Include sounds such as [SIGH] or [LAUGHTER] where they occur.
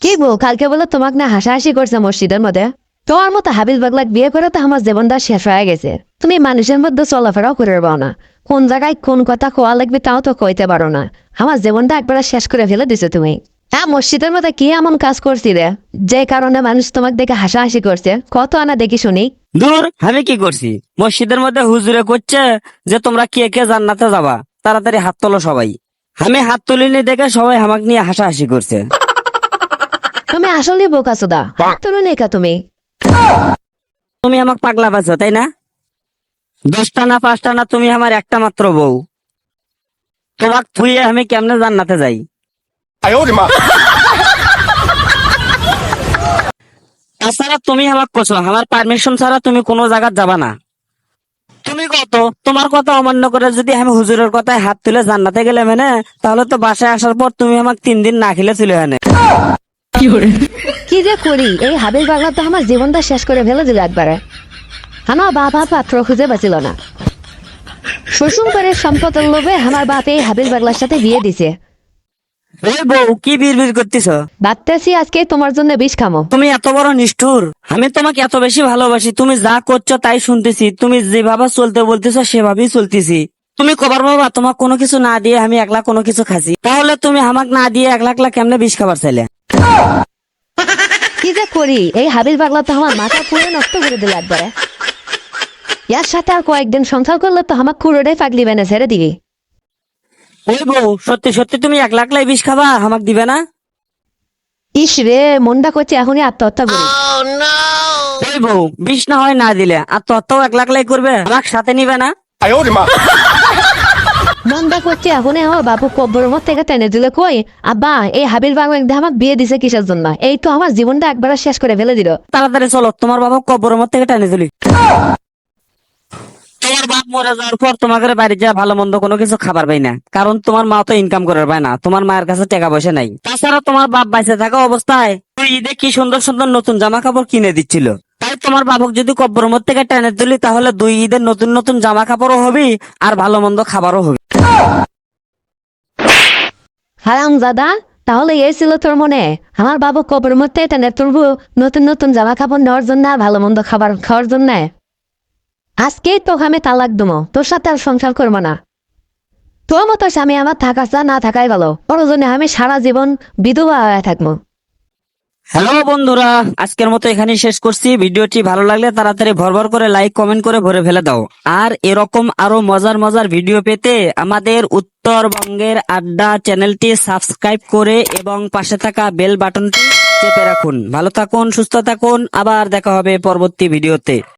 কি বউ কালকে বলে তোমাক না হাসাহাসি করছে মসজিদের মধ্যে? তোমার মতো হাবিল বাগলাক বিয়ে করে তো আমার জীবনটা শেষ হয়ে গেছে। তুমি মানুষের মধ্যে চলাফেরাও করে পাও না। কোন জায়গায় কোন কথা কোয়া লাগবে তাও তো কইতে পারো না। আমার জীবনটা একবার শেষ করে ফেলে দিছো তুমি। হ্যাঁ মসজিদের মধ্যে কি এমন কাজ করছি রে? যে কারণে মানুষ তোমাকে দেখে হাসাহাসি করছে, কত আনা দেখি শুনি। দূর, আমি কি করছি? মসজিদের মধ্যে হুজুরে করছে যে তোমরা কে কে জান্নাতে যাবা? তাড়াতাড়ি হাত তোলো সবাই। আমি হাত তুলিনি দেখে সবাই আমাকে নিয়ে হাসাহাসি করছে। তুমি আসলে বোকা সুদা। তুমি লেখা তুমি। তুমি আমাকে পাগলা বাজো তাই না? দশটা না পাঁচটা না তুমি আমার একটা মাত্র বউ। তোমার থুয়ে আমি কেমনে জান্নাতে যাই? তাছাড়া তুমি আমাকে কোছো আমার পারমিশন ছাড়া তুমি কোনো জায়গা যাবা না। তুমি কত? তোমার কথা অমান্য করে যদি আমি হুজুরের কথায় হাত তুলে জান্নাতে গেলে মানে তাহলে তো বাসায় আসার পর তুমি আমাকে তিন দিন না খেলে ছিল এনে কি যে করি? এই হাবিল বাগলা তো আমার জীবনটা শেষ করে ফেলে দিল একবারে। আমার বাবা পাত্র খুঁজে বাঁচিল না। শ্বশুর করে সম্পদের লোভে আমার বাপ এই হাবিল বাগলার সাথে বিয়ে দিছে। বউ কি করতেছ? ভাবতেছি আজকে তোমার জন্য বিষ খামো। তুমি এত বড় নিষ্ঠুর। আমি তোমাকে এত বেশি ভালোবাসি তুমি যা করছ তাই শুনতেছি। তুমি যেভাবে চলতে বলতেছো সেভাবেই চলতেছি। তুমি কবার বাবা তোমাকে কোনো কিছু না দিয়ে আমি একলা কোনো কিছু খাসি তাহলে তুমি আমাকে না দিয়ে এক লাখ লাখ কেমনে বিষ খাবার চাইলে? কি যে করি? এই হাবিল বাগলা তো আমার মাথা পুরো নষ্ট করে দিল একবারে। ইয়ার সাথে আর কয়েকদিন সংসার করলে তো আমার কুড়োটাই পাগলি বেনে ছেড়ে দিবি। ওই বউ সত্যি সত্যি তুমি এক লাখ লাই বিষ খাবা আমাকে দিবে না? ইস রে মনটা করছে এখনই আত্মহত্যা করি। ওই বউ বিষ না হয় না দিলে তত্ত্বও এক লাখ লাই করবে আমাকে সাথে নিবে না? [LAUGHS] আমার থেকে টেনে দিলে কই, আব্বা, এই হাবিল বাংলা বিয়ে দিছে কিসের জন্য? এই তো আমার জীবনটা একবার শেষ করে ফেলে দিল। তাড়াতাড়ি চলো, তোমার থেকে টেনে দিলি। তোমার বাপ মরে যাওয়ার পর তোমাকে বাড়ি যা ভালো মন্দ কোনো কিছু খাবার পাই না। কারণ তোমার মা তো ইনকাম করার পায় না, তোমার মায়ের কাছে টাকা পয়সা নাই। তাছাড়া তোমার বাপ বাইসে থাকা অবস্থায় তুই ঈদে কি সুন্দর সুন্দর নতুন জামা কাপড় কিনে দিচ্ছিল। তাই তোমার বাবুক যদি কব্বর থেকে টেনে তুলি তাহলে দুই ঈদের নতুন নতুন জামা কাপড়ও হবি আর ভালো মন্দ খাবারও হবি। হারাম দাদা তাহলে এই ছিল তোর মনে? আমার বাবু কবর মধ্যে টেনে তুলবো, নতুন নতুন জামা কাপড় নেওয়ার জন্য, ভালো মন্দ খাবার খাওয়ার জন্য। আজকেই তো আমি তালাক দমো তোর সাথে আর সংসার করব না। তোর মতো স্বামী আমার থাকা না থাকাই ভালো প্রয়োজনে আমি সারা জীবন বিধবা হয়ে থাকব। হ্যালো বন্ধুরা, আজকের মতো এখানেই শেষ করছি। ভিডিওটি ভালো লাগলে তাড়াতাড়ি ভর ভর করে লাইক, কমেন্ট করে ভরে ফেলে দাও। আর এরকম আরও মজার মজার ভিডিও পেতে আমাদের উত্তরবঙ্গের আড্ডা চ্যানেলটি সাবস্ক্রাইব করে এবং পাশে থাকা বেল বাটনটি চেপে রাখুন। ভালো থাকুন, সুস্থ থাকুন, আবার দেখা হবে পরবর্তী ভিডিওতে।